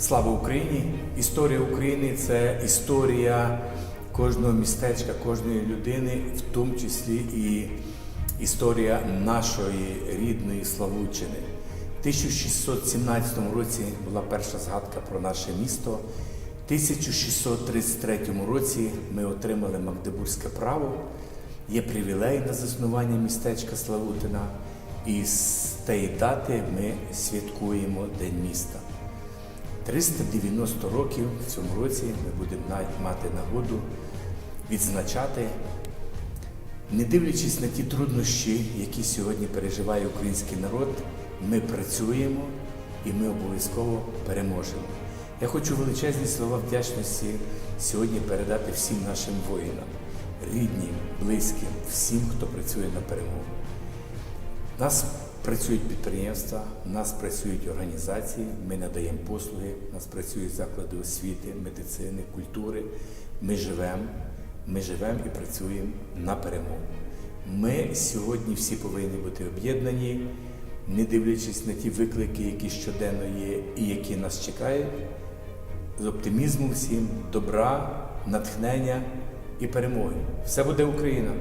Слава Україні! Історія України це історія кожного містечка, кожної людини, в тому числі і історія нашої рідної Славутчини. В 1617 році була перша згадка про наше місто. В 1633 році ми отримали Магдебурзьке право. Є привілей на заснування містечка Славутина. І з тієї дати ми святкуємо День міста. 390 років в цьому році ми будемо мати нагоду відзначати, не дивлячись на ті труднощі, які сьогодні переживає український народ, ми працюємо і ми обов'язково переможемо. Я хочу величезні слова вдячності сьогодні передати всім нашим воїнам, рідним, близьким, всім, хто працює на перемогу. Нас працюють підприємства, у нас працюють організації, ми надаємо послуги, у нас працюють заклади освіти, медицини, культури. Ми живемо, ми живемо і працюємо на перемогу. Ми сьогодні всі повинні бути об'єднані, не дивлячись на ті виклики, які щоденно є і які нас чекають, з оптимізмом всім, добра, натхнення і перемоги. Все буде Україна!